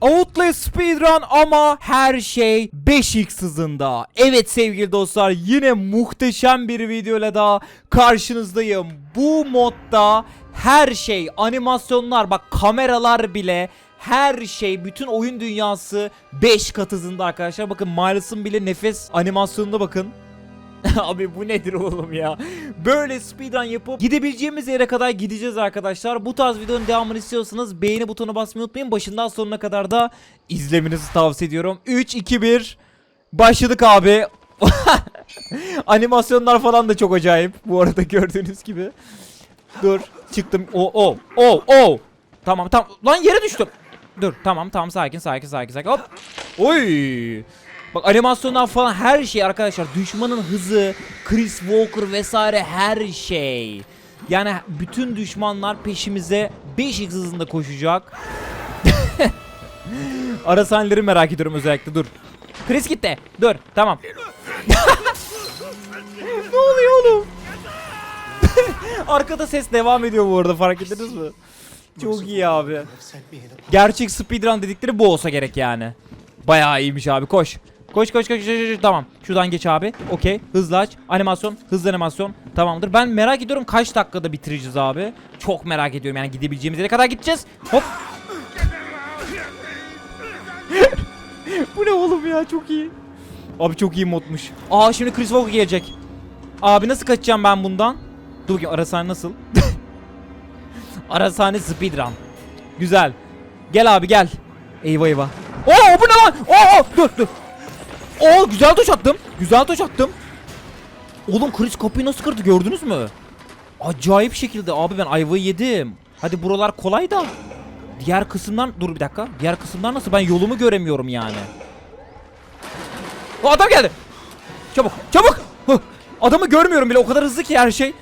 Outlast Speedrun ama her şey 5x hızında. Evet sevgili dostlar yine muhteşem bir videoyla daha karşınızdayım. Bu modda her şey animasyonlar bak kameralar bile her şey bütün oyun dünyası 5 kat hızında arkadaşlar. Bakın Miles'ın bile nefes animasyonuna bakın. Abi bu nedir oğlum ya? Böyle speedrun yapıp gidebileceğimiz yere kadar gideceğiz arkadaşlar. Bu tarz videonun devamını istiyorsanız beğeni butonu basmayı unutmayın. Başından sonuna kadar da izlemenizi tavsiye ediyorum. 3 2 1 Başladık abi. Animasyonlar falan da çok acayip. Bu arada gördüğünüz gibi. Dur çıktım. O o o o. Tamam tamam. Lan yere düştüm. Dur tamam tamam sakin sakin sakin sakin. Hop. Oy. Bak animasyonlar falan her şey arkadaşlar. Düşmanın hızı, Chris Walker vesaire her şey. Yani bütün düşmanlar peşimize 5x hızında koşacak. Ara sahneleri merak ediyorum özellikle dur. Chris gitti. Dur tamam. ne oluyor oğlum? Arkada ses devam ediyor bu arada fark ettiniz mi? Çok iyi abi. Gerçek speedrun dedikleri bu olsa gerek yani. Bayağı iyiymiş abi koş. Koş koş koş koş, koş, tamam. Şuradan geç abi. Okey. Hızlı aç. Animasyon. Hızlı animasyon. Tamamdır. Ben merak ediyorum kaç dakikada bitireceğiz abi. Çok merak ediyorum yani gidebileceğimiz yere kadar gideceğiz. Hop. Bu ne oğlum ya çok iyi. Abi çok iyi modmuş. Aa şimdi Chris Walker gelecek. Abi nasıl kaçacağım ben bundan? Dur bakayım arasane nasıl? arasane speedrun. Güzel. Gel abi gel. Eyvah eyvah. Oo bu ne lan? Oo dur dur. Oo güzel toş attım. Güzel toş attım. Oğlum Chris kapıyı nasıl kırdı gördünüz mü? Acayip şekilde abi ben ayvayı yedim. Hadi buralar kolay da. Diğer kısımdan dur bir dakika. Diğer kısımdan nasıl? Ben yolumu göremiyorum yani. O adam geldi. Çabuk çabuk. Adamı görmüyorum bile o kadar hızlı ki her şey.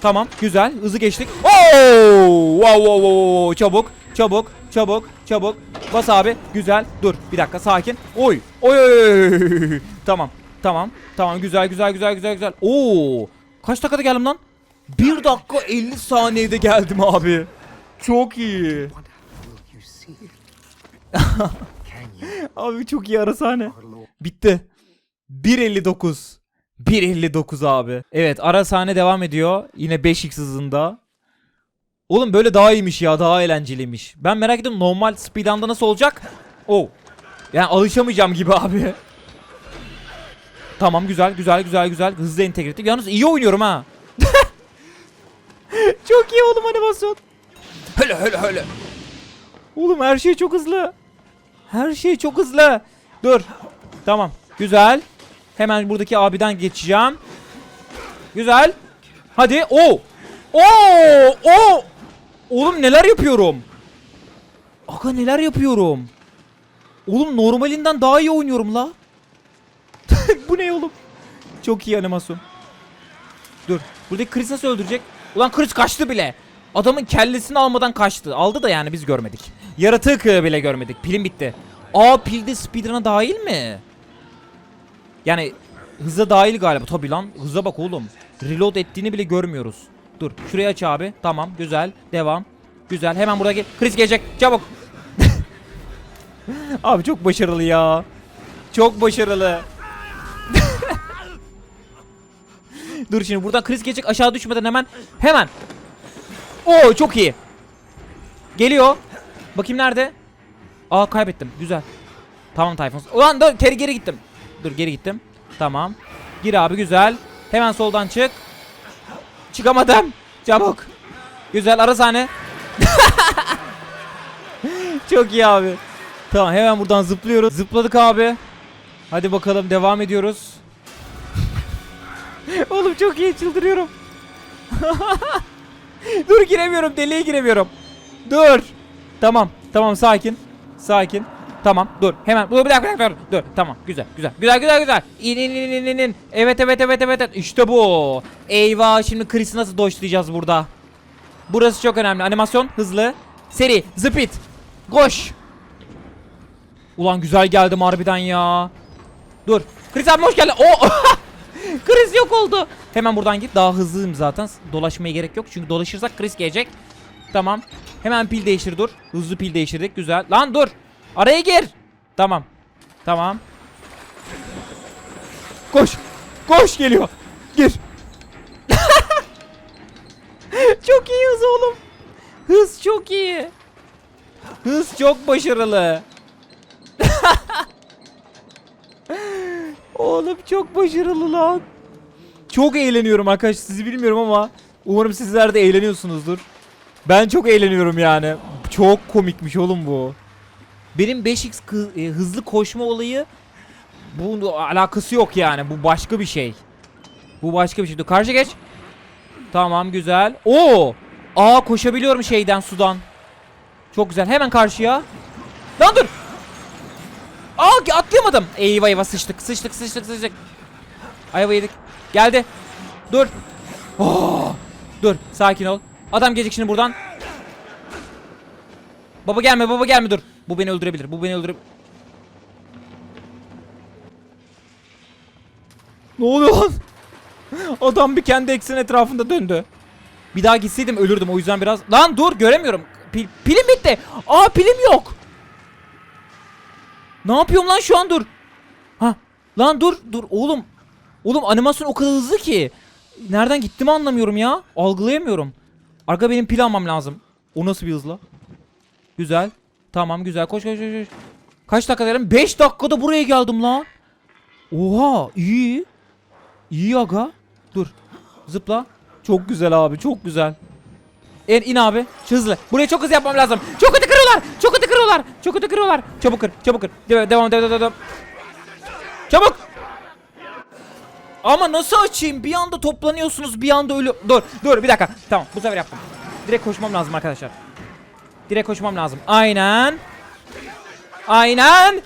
Tamam güzel hızı geçtik. Oo! Wow, wow, wow, wow. Çabuk çabuk çabuk çabuk. Bas abi güzel. Dur bir dakika sakin. Oy oy tamam tamam tamam güzel güzel güzel güzel güzel. Oo! Kaç dakikada geldim lan? 1 dakika 50 saniyede geldim abi. Çok iyi. abi çok iyi ara sahne. Bitti. 1.59. 1.59 abi. Evet ara sahne devam ediyor. Yine 5x hızında. Oğlum böyle daha iyiymiş ya. Daha eğlenceliymiş. Ben merak ediyorum normal speedrun'da nasıl olacak? Oh. Yani alışamayacağım gibi abi. Tamam güzel güzel güzel güzel. Hızlı entegre ettim. Yalnız iyi oynuyorum ha. çok iyi oğlum animasyon. Hele hele hele. Oğlum her şey çok hızlı. Her şey çok hızlı. Dur. Tamam. Güzel. Hemen buradaki abiden geçeceğim. Güzel. Hadi. O. O. O. Oğlum neler yapıyorum? Aga neler yapıyorum? Oğlum normalinden daha iyi oynuyorum la. Bu ne oğlum? Çok iyi animasyon. Dur. Buradaki Chris nasıl öldürecek? Ulan Chris kaçtı bile. Adamın kellesini almadan kaçtı. Aldı da yani biz görmedik. Yaratık bile görmedik. Pilim bitti. Aa pilde speedrun'a dahil mi? Yani hıza dahil galiba. Tabi lan. Hıza bak oğlum. Reload ettiğini bile görmüyoruz. Dur. Şurayı aç abi. Tamam. Güzel. Devam. Güzel. Hemen buradaki Chris gelecek. Çabuk. abi çok başarılı ya. Çok başarılı. Dur şimdi buradan Chris gelecek aşağı düşmeden hemen hemen. Oo çok iyi. Geliyor. Bakayım nerede? Aa kaybettim. Güzel. Tamam Tayfun. Ulan dur geri geri gittim. Dur geri gittim. Tamam. Gir abi güzel. Hemen soldan çık. Çıkamadım. Çabuk. Güzel ara sahne. Çok iyi abi. Tamam hemen buradan zıplıyoruz. Zıpladık abi. Hadi bakalım devam ediyoruz. Oğlum çok iyi çıldırıyorum. Dur giremiyorum deliğe giremiyorum. Dur. Tamam tamam sakin. Sakin. Tamam dur. Hemen dur bir dakika bir dakika dur. tamam. Güzel güzel. Güzel güzel güzel. İn in in in in evet evet evet evet işte bu. Eyvah şimdi Chris'i nasıl doşlayacağız burada? Burası çok önemli. Animasyon hızlı. Seri zıpit koş. Ulan güzel geldim harbiden ya. Dur. Chris abi hoş geldin. O Chris yok oldu. Hemen buradan git. Daha hızlıyım zaten. Dolaşmaya gerek yok. Çünkü dolaşırsak Chris gelecek. Tamam. Hemen pil değiştir dur. Hızlı pil değiştirdik. Güzel. Lan dur Araya gir. Tamam. Tamam. Koş. Koş geliyor. Gir. çok iyi hız oğlum. Hız çok iyi. Hız çok başarılı. oğlum çok başarılı lan. Çok eğleniyorum arkadaşlar. Sizi bilmiyorum ama umarım sizler de eğleniyorsunuzdur. Ben çok eğleniyorum yani. Çok komikmiş oğlum bu. Benim 5x kı- e, hızlı koşma olayı bunun alakası yok yani. Bu başka bir şey. Bu başka bir şey. Dur karşı geç. Tamam güzel. Oo! Aa koşabiliyorum şeyden sudan. Çok güzel. Hemen karşıya. Lan dur. Aa atlayamadım. Eyvah eyvah sıçtık. Sıçtık sıçtık sıçtık. Ayva yedik. Geldi. Dur. Oo! Dur sakin ol. Adam gelecek şimdi buradan. Baba gelme baba gelme dur. Bu beni öldürebilir. Bu beni öldüre... Ne oluyor lan? Adam bir kendi eksen etrafında döndü. Bir daha gitseydim ölürdüm o yüzden biraz... Lan dur göremiyorum. Pil, pilim bitti. Aa pilim yok. Ne yapıyorum lan şu an dur. Ha lan dur dur oğlum. Oğlum animasyon o kadar hızlı ki. Nereden gittiğimi anlamıyorum ya. Algılayamıyorum. Arka benim pil almam lazım. O nasıl bir hızla? Güzel. Tamam güzel. Koş koş koş. Kaç dakika derim? 5 dakikada buraya geldim lan. Oha iyi. İyi aga. Dur. Zıpla. Çok güzel abi çok güzel. En in abi. Hızlı. Buraya çok hızlı yapmam lazım. Çok kötü kırıyorlar. Çok kötü kırıyorlar. Çok kötü kırıyorlar. Çabuk kır. Çabuk kır. Devam devam devam. devam. Çabuk. Ama nasıl açayım? Bir anda toplanıyorsunuz, bir anda ölü... Dur, dur bir dakika. Tamam, bu sefer yaptım. Direkt koşmam lazım arkadaşlar. Direkt koşmam lazım. Aynen. Aynen.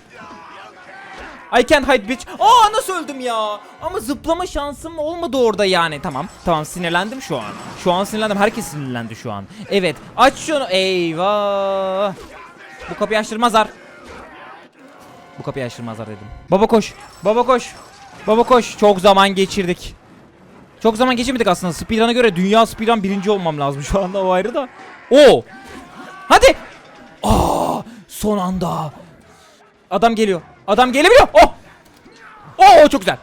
I can't hide bitch. Aa nasıl öldüm ya? Ama zıplama şansım olmadı orada yani. Tamam. Tamam sinirlendim şu an. Şu an sinirlendim. Herkes sinirlendi şu an. Evet. Aç şunu. Eyvah. Bu kapıyı açtırmazlar. Bu kapıyı açtırmazlar dedim. Baba koş. Baba koş. Baba koş. Çok zaman geçirdik. Çok zaman geçirmedik aslında. Speedrun'a göre dünya speedrun birinci olmam lazım şu anda o ayrı da. Oo. Hadi. Aa, son anda. Adam geliyor. Adam gelebiliyor. Oh. Oo çok güzel.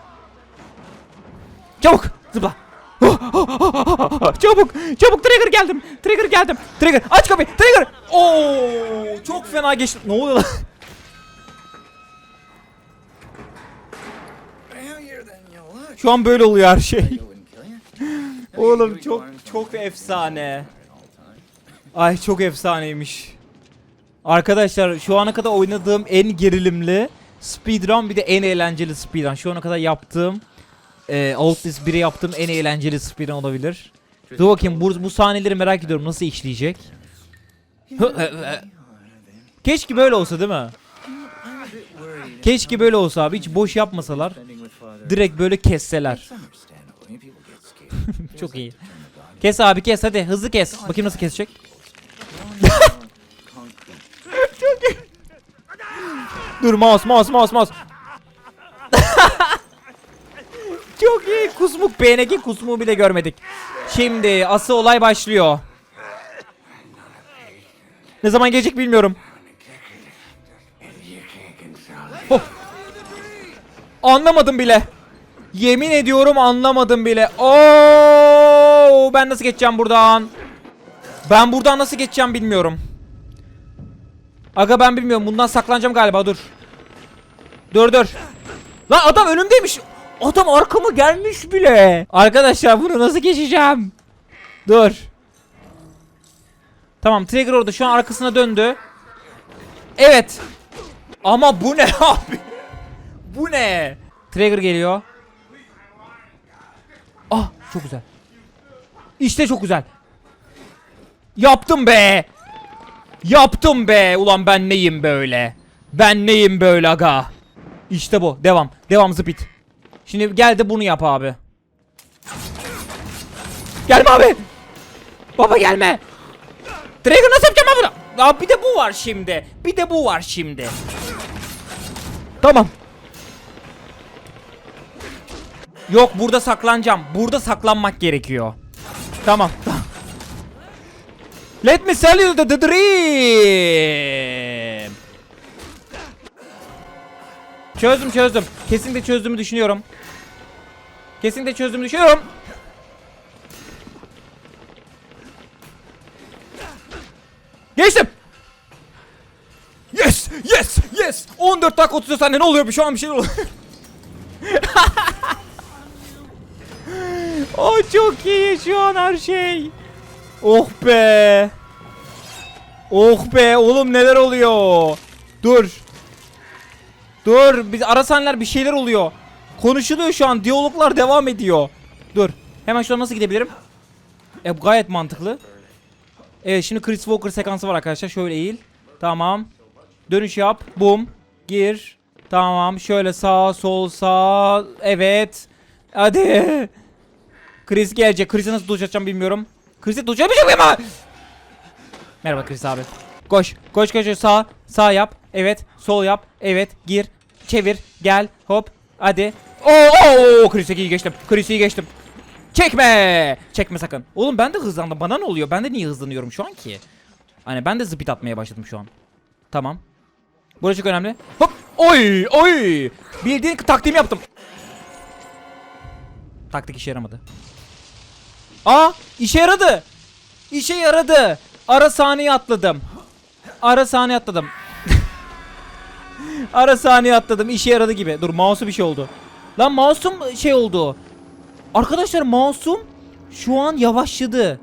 Çabuk zıpla. Oh, oh, oh, oh, oh, oh. Çabuk, çabuk Trigger geldim. Trigger geldim. Trigger aç kapıyı. Trigger. Oo çok fena geçti. Ne oluyor lan? Şu an böyle oluyor her şey. Oğlum çok çok efsane. Ay çok efsaneymiş. Arkadaşlar şu ana kadar oynadığım en gerilimli speedrun bir de en eğlenceli speedrun. Şu ana kadar yaptığım e, Outlast 1'e yaptığım en eğlenceli speedrun olabilir. Dur bakayım bu, bu sahneleri merak ediyorum nasıl işleyecek. Keşke böyle olsa değil mi? Keşke böyle olsa abi hiç boş yapmasalar. Direkt böyle kesseler. Çok iyi. Kes abi kes hadi hızlı kes. Bakayım nasıl kesecek. Dur mouse mouse mouse mouse. Çok iyi kusmuk PNG kusmuğu bile görmedik. Şimdi asıl olay başlıyor. Ne zaman gelecek bilmiyorum. Oh. Anlamadım bile. Yemin ediyorum anlamadım bile. Oo, ben nasıl geçeceğim buradan? Ben buradan nasıl geçeceğim bilmiyorum. Aga ben bilmiyorum. Bundan saklanacağım galiba. Dur. Dur dur. Lan adam önümdeymiş. Adam arkama gelmiş bile. Arkadaşlar bunu nasıl geçeceğim? Dur. Tamam Trigger orada şu an arkasına döndü. Evet. Ama bu ne abi? Bu ne? Trigger geliyor. Ah çok güzel. İşte çok güzel. Yaptım be. Yaptım be. Ulan ben neyim böyle? Ben neyim böyle aga? İşte bu. Devam. Devam zıpit. Şimdi gel de bunu yap abi. Gelme abi. Baba gelme. Dragon nasıl yapacağım bunu? Aa, bir de bu var şimdi. Bir de bu var şimdi. Tamam. Yok burada saklanacağım. Burada saklanmak gerekiyor. Tamam. Let me sell you the, the dream. Çözdüm çözdüm. Kesinlikle çözdüğümü düşünüyorum. Kesinlikle çözdüğümü düşünüyorum. Geçtim. Yes, yes, yes. 14 dakika 30 saniye ne oluyor? Şu an bir şey oluyor. o çok iyi şu an her şey. Oh be. Oh be oğlum neler oluyor? Dur. Dur biz ara sahneler bir şeyler oluyor. Konuşuluyor şu an diyaloglar devam ediyor. Dur. Hemen şuradan nasıl gidebilirim? E bu gayet mantıklı. Evet şimdi Chris Walker sekansı var arkadaşlar. Şöyle eğil. Tamam. Dönüş yap. Boom. Gir. Tamam. Şöyle sağ sol sağ. Evet. Hadi. Chris gelecek. Chris'e nasıl duş atacağım bilmiyorum. Chris'e duş yapamayacak mıyım ama? Merhaba Chris abi. Koş. Koş koş koş. sağ. Sağ yap. Evet. Sol yap. Evet. Gir. Çevir. Gel. Hop. Hadi. Oo, oo. Chris'e iyi geçtim. Chris'i iyi geçtim. Çekme. Çekme sakın. Oğlum ben de hızlandım. Bana ne oluyor? Ben de niye hızlanıyorum şu an ki? Hani ben de speed atmaya başladım şu an. Tamam. Burası çok önemli. Hop. Oy. Oy. Bildiğin taktiğimi yaptım. Taktik işe yaramadı. Aa işe yaradı. İşe yaradı. Ara saniye atladım. Ara saniye atladım. Ara saniye atladım. İşe yaradı gibi. Dur mouse'u bir şey oldu. Lan mouse'um şey oldu. Arkadaşlar mouse'um şu an yavaşladı.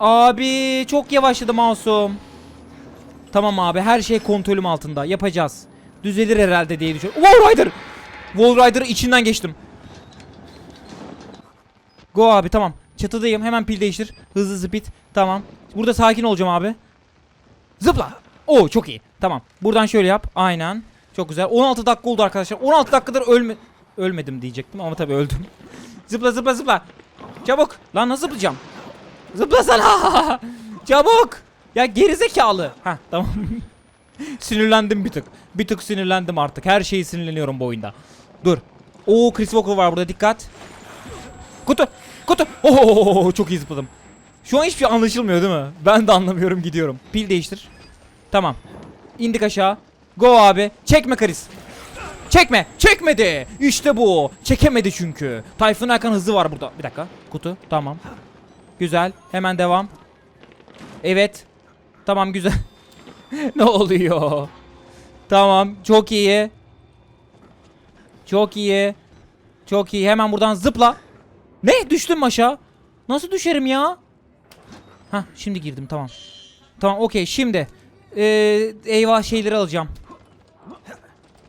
Abi çok yavaşladı mouse'um. Tamam abi her şey kontrolüm altında. Yapacağız. Düzelir herhalde diye düşünüyorum. Wall Rider. Wall Rider'ı içinden geçtim. Go abi tamam. Çatıdayım. Hemen pil değiştir. Hızlı speed. Tamam. Burada sakin olacağım abi. Zıpla. Oo çok iyi. Tamam. Buradan şöyle yap. Aynen. Çok güzel. 16 dakika oldu arkadaşlar. 16 dakikadır ölme ölmedim diyecektim ama tabii öldüm. zıpla zıpla zıpla. Çabuk. Lan nasıl zıplayacağım? Zıplasana. Çabuk. Ya gerizekalı. Ha tamam. sinirlendim bir tık. Bir tık sinirlendim artık. Her şeyi sinirleniyorum bu oyunda. Dur. Oo Chris Walker var burada dikkat. Kutu. Kutu. Oo çok iyi zıpladım. Şu an hiçbir şey anlaşılmıyor değil mi? Ben de anlamıyorum gidiyorum. Pil değiştir. Tamam. İndik aşağı. Go abi. Çekme Chris. Çekme. Çekmedi. İşte bu. Çekemedi çünkü. Tayfun Erkan hızı var burada. Bir dakika. Kutu. Tamam. Güzel. Hemen devam. Evet. Tamam güzel. ne oluyor? Tamam. Çok iyi. Çok iyi. Çok iyi. Hemen buradan zıpla. Ne? Düştüm aşağı? Nasıl düşerim ya? Hah şimdi girdim tamam. Tamam okey şimdi. Ee, eyvah şeyleri alacağım.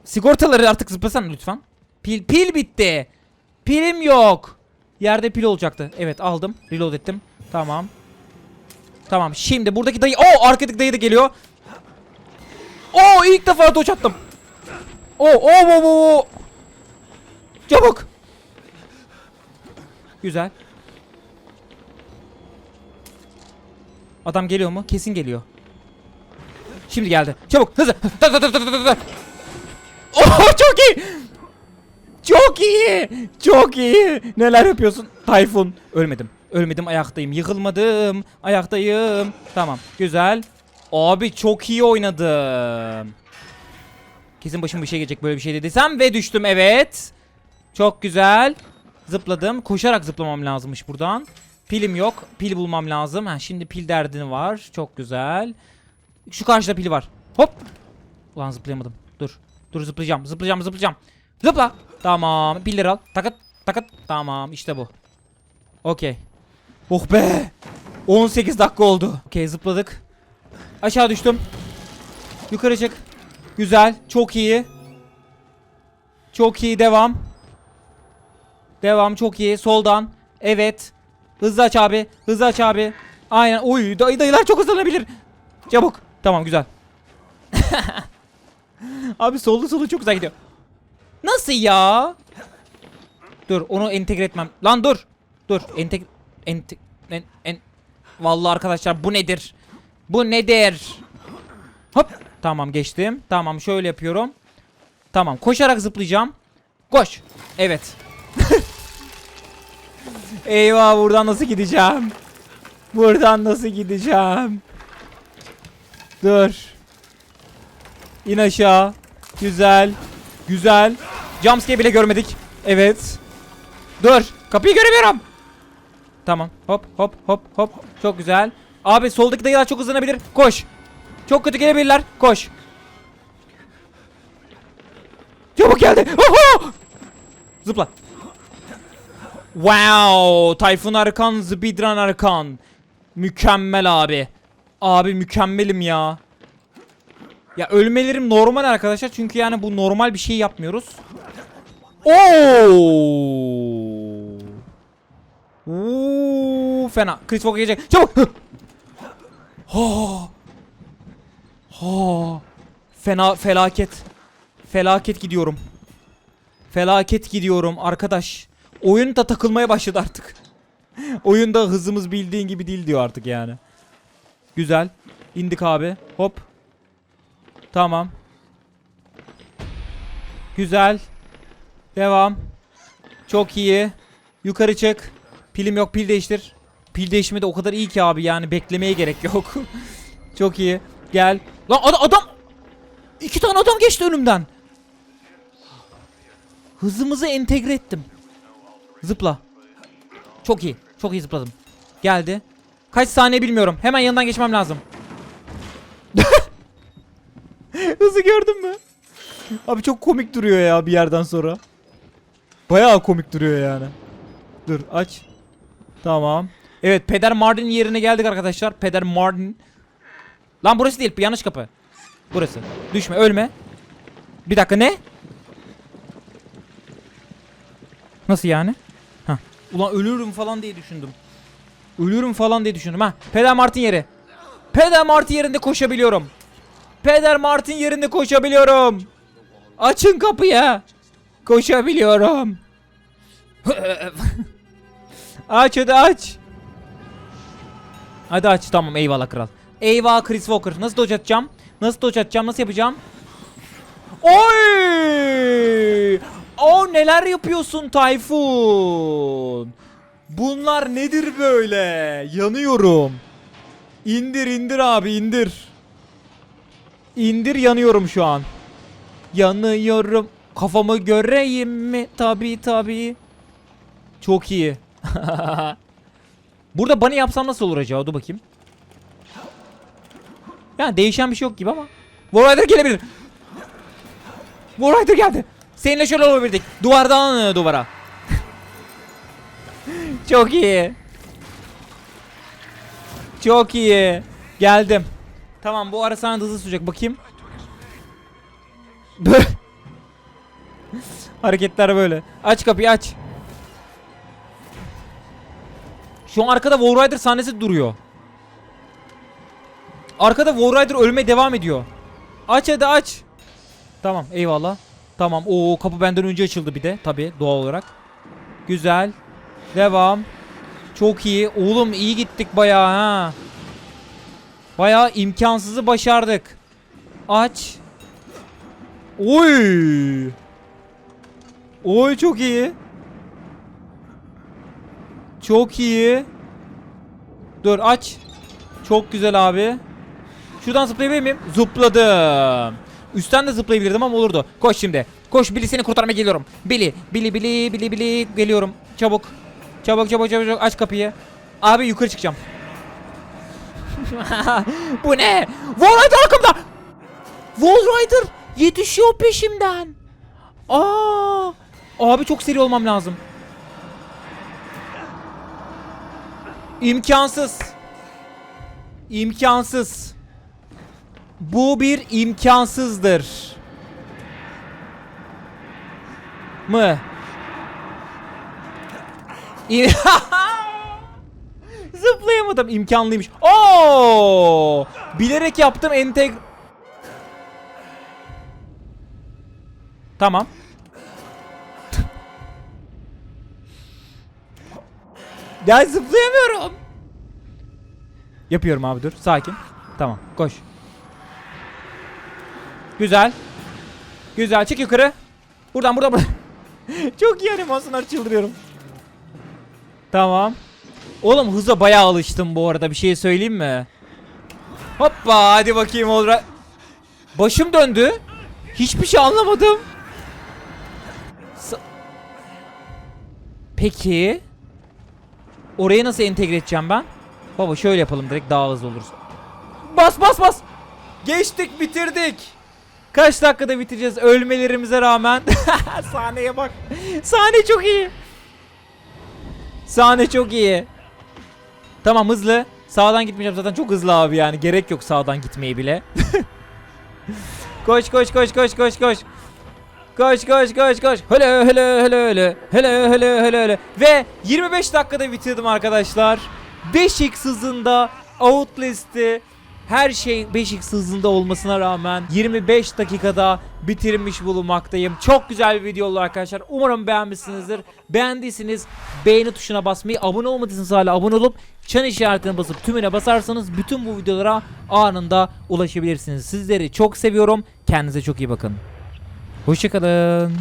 Sigortaları artık zıplasana lütfen. Pil pil bitti. Pilim yok. Yerde pil olacaktı. Evet aldım. Reload ettim. Tamam. Tamam şimdi buradaki dayı. Oo arkadaki dayı da geliyor. Oo ilk defa doç attım. Oo oo oo oo. Çabuk. Güzel. Adam geliyor mu? Kesin geliyor. Şimdi geldi. Çabuk hızlı. Oh çok iyi. Çok iyi. Çok iyi. Neler yapıyorsun? Tayfun. Ölmedim. Ölmedim ayaktayım. Yıkılmadım. Ayaktayım. Tamam. Güzel. Abi çok iyi oynadım. Kesin başıma bir şey gelecek böyle bir şey dediysem ve düştüm evet. Çok güzel. Zıpladım. Koşarak zıplamam lazımmış buradan. Pilim yok. Pil bulmam lazım. Ha, şimdi pil derdini var. Çok güzel. Şu karşıda pili var. Hop. Ulan zıplayamadım. Dur. Dur zıplayacağım. Zıplayacağım zıplayacağım. Zıpla. Tamam. Pilleri al. Takıt. Takıt. Tamam. işte bu. Okey. Oh be. 18 dakika oldu. Okey zıpladık. Aşağı düştüm. Yukarı çık. Güzel. Çok iyi. Çok iyi. Devam. Devam. Çok iyi. Soldan. Evet. Hızlı aç abi. Hızlı aç abi. Aynen. Oy dayı dayılar çok hızlanabilir. Çabuk. Tamam güzel. abi sollu sollu çok güzel gidiyor. Nasıl ya? Dur onu entegre etmem. Lan dur. Dur. Enteg... Ente... En... En... Vallahi arkadaşlar bu nedir? Bu nedir? Hop. Tamam geçtim. Tamam şöyle yapıyorum. Tamam koşarak zıplayacağım. Koş. Evet. Eyvah buradan nasıl gideceğim? Buradan nasıl gideceğim? Dur. İn aşağı. Güzel. Güzel. Jumpscare bile görmedik. Evet. Dur. Kapıyı göremiyorum. Tamam. Hop hop hop hop. Çok güzel. Abi soldaki dayılar çok hızlanabilir. Koş. Çok kötü gelebilirler. Koş. Çabuk geldi. Oho! Zıpla. Wow. Tayfun Arkan, Zbidran Arkan. Mükemmel abi. Abi mükemmelim ya. Ya ölmelerim normal arkadaşlar çünkü yani bu normal bir şey yapmıyoruz. Oo! Oo, fena. Chris Walker gelecek. Çabuk. Ha. Ha. Fena felaket. Felaket gidiyorum. Felaket gidiyorum arkadaş. Oyun da takılmaya başladı artık. Oyunda hızımız bildiğin gibi değil diyor artık yani. Güzel. İndik abi. Hop. Tamam. Güzel. Devam. Çok iyi. Yukarı çık. Pilim yok pil değiştir. Pil değişimi de o kadar iyi ki abi yani beklemeye gerek yok. Çok iyi. Gel. Lan ad- adam. İki tane adam geçti önümden. Hızımızı entegre ettim. Zıpla. Çok iyi. Çok iyi zıpladım. Geldi. Kaç saniye bilmiyorum. Hemen yanından geçmem lazım. Hızı gördün mü? Abi çok komik duruyor ya bir yerden sonra. Bayağı komik duruyor yani. Dur aç. Tamam. Evet Peder Mardin yerine geldik arkadaşlar. Peder Mardin. Lan burası değil yanlış kapı. Burası. Düşme ölme. Bir dakika ne? Nasıl yani? Ulan ölürüm falan diye düşündüm. Ölürüm falan diye düşündüm ha. Peder Martin yeri. Peder Martin yerinde koşabiliyorum. Peder Martin yerinde koşabiliyorum. Açın kapıyı. Koşabiliyorum. aç hadi aç. Hadi aç tamam eyvallah kral. Eyvah Chris Walker. Nasıl dodge atacağım? Nasıl dodge atacağım? Nasıl yapacağım? Oy! O neler yapıyorsun Tayfun? Bunlar nedir böyle? Yanıyorum. İndir indir abi indir. İndir yanıyorum şu an. Yanıyorum. Kafamı göreyim mi? Tabi tabi. Çok iyi. Burada bunny yapsam nasıl olur acaba? Dur bakayım. Yani değişen bir şey yok gibi ama. War Rider gelebilir. War Rider geldi. Seninle şöyle olabildik. Duvardan duvara. Çok iyi. Çok iyi. Geldim. Tamam bu ara sana hızlı sürecek bakayım. Hareketler böyle. Aç kapıyı aç. Şu an arkada War Rider sahnesi duruyor. Arkada War Rider ölmeye devam ediyor. Aç hadi aç. Tamam eyvallah. Tamam o kapı benden önce açıldı bir de tabi doğal olarak. Güzel. Devam. Çok iyi. Oğlum iyi gittik bayağı ha. Bayağı imkansızı başardık. Aç. Oy. Oy çok iyi. Çok iyi. Dur aç. Çok güzel abi. Şuradan zıplayabilir miyim? Zıpladım. Üstten de zıplayabilirdim ama olurdu. Koş şimdi. Koş Billy seni kurtarmaya geliyorum. Billy, Billy, Billy, Billy, Billy geliyorum. Çabuk. Çabuk, çabuk, çabuk, aç kapıyı. Abi yukarı çıkacağım. Bu ne? Wall Rider arkamda. Wall Rider yetişiyor peşimden. Aa! Abi çok seri olmam lazım. İmkansız. İmkansız. Bu bir imkansızdır. Mı? Zıplayamadım. imkanlıymış. Oo! Bilerek yaptım enteg... Tamam. ya zıplayamıyorum. Yapıyorum abi dur. Sakin. Tamam. Koş. Güzel. Güzel. Çık yukarı. Buradan buradan buradan. Çok iyi animasyonlar çıldırıyorum. Tamam. Oğlum hıza bayağı alıştım bu arada bir şey söyleyeyim mi? Hoppa hadi bakayım olarak. Başım döndü. Hiçbir şey anlamadım. Sa Peki. Oraya nasıl entegre edeceğim ben? Baba şöyle yapalım direkt daha hızlı oluruz. Bas bas bas. Geçtik bitirdik. Kaç dakikada bitireceğiz ölmelerimize rağmen. Sahneye bak. Sahne çok iyi. Sahne çok iyi. Tamam hızlı. Sağdan gitmeyeceğim zaten çok hızlı abi yani. Gerek yok sağdan gitmeyi bile. koş koş koş koş koş koş. Koş koş koş koş. Hele hele hele hele. Hele hele hele hele. Ve 25 dakikada bitirdim arkadaşlar. 5x hızında Outlast'i her şey 5x hızında olmasına rağmen 25 dakikada bitirmiş bulunmaktayım. Çok güzel bir video oldu arkadaşlar. Umarım beğenmişsinizdir. Beğendiyseniz beğeni tuşuna basmayı, abone olmadıysanız hala abone olup çan işaretine basıp tümüne basarsanız bütün bu videolara anında ulaşabilirsiniz. Sizleri çok seviyorum. Kendinize çok iyi bakın. Hoşçakalın.